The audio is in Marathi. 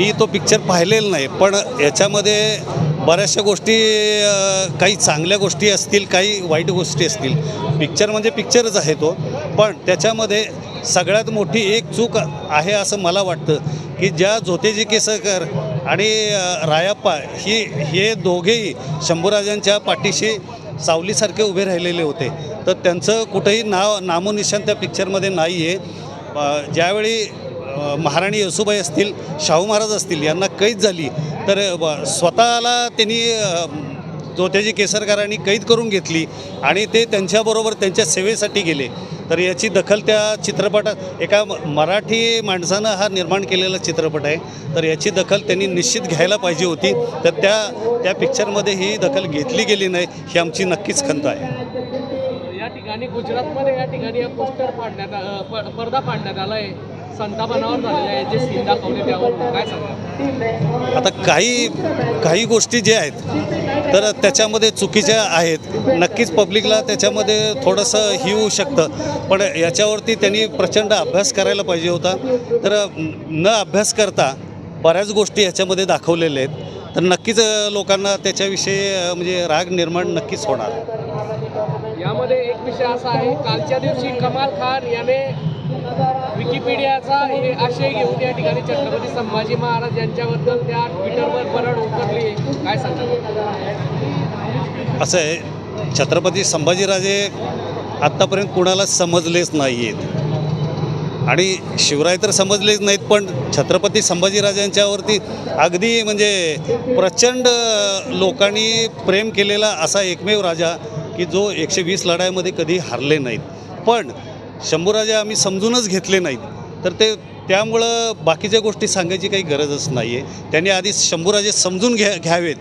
मी तो पिक्चर पाहिलेला नाही पण याच्यामध्ये बऱ्याचशा गोष्टी काही चांगल्या गोष्टी असतील काही वाईट गोष्टी असतील. पिक्चर म्हणजे पिक्चरच आहे तो पण त्याच्यामध्ये सगळ्यात मोठी एक चूक आहे असं मला वाटतं की ज्या झोतेजी केसरकर आणि रायाप्पा ही हे दोघेही शंभूराजांच्या पाठीशी सावलीसारखे उभे राहिलेले होते. तर त्यांचं कुठंही नाव नामोनिशान त्या पिक्चरमध्ये नाही आहे ज्यावेळी महाराणी येसुबाई असतील शाहू महाराज असतील यांना कैद झाली. तर स्वतःला त्यांनी जो जोत्याजी केसरकरांनी कैद करून घेतली आणि ते त्यांच्याबरोबर त्यांच्या सेवेसाठी गेले. तर याची दखल त्या चित्रपटात एका मराठी माणसानं हा निर्माण केलेला चित्रपट आहे. तर याची दखल त्यांनी निश्चित घ्यायला पाहिजे होती. तर त्या त्या पिक्चरमध्ये ही दखल घेतली गेली नाही ही आमची नक्कीच खंत आहे. या ठिकाणी गुजरातमध्ये या ठिकाणी पोस्टर पाडण्यात पडदा पाडण्यात संतापनावर झालेले आहे जे सीन दाखवले त्यावर. काय सांगा आता काही काही गोष्टी ज्या आहेत तर त्याच्यामध्ये चुकीच्या आहेत. नक्कीच पब्लिकला त्याच्यामध्ये थोडंसं ही होऊ शकतं. पण याच्यावरती त्यांनी प्रचंड अभ्यास करायला पाहिजे होता. तर न अभ्यास करता बऱ्याच गोष्टी याच्यामध्ये दाखवलेल्या आहेत. तर नक्कीच लोकांना त्याच्याविषयी म्हणजे राग निर्माण नक्कीच होणार. यामध्ये एक विषय असा आहे कालच्या दिवशी कमाल खान याने विकिपीडियाचा हे आशय घेऊन या ठिकाणी छत्रपती संभाजी महाराज यांच्याबद्दल त्या ट्विटरवर बरड उतरली. काय सांगा असं आहे छत्रपती संभाजीराजे आत्तापर्यंत कुणाला समजलेच नाही आहेत आणि शिवराय तर समजलेच नाहीत पण छत्रपती संभाजीराजांच्यावरती अगदी म्हणजे प्रचंड लोकांनी प्रेम केलेला असा एकमेव राजा की जो एकशे वीस लढाईमध्ये कधी हारले नाहीत. पण शंभूराजे आम्ही समजूनच घेतले नाहीत. तर ते त्यामुळं बाकीच्या गोष्टी सांगायची काही गरजच नाही आहे त्यांनी आधी शंभूराजे समजून घ्या घ्यावेत.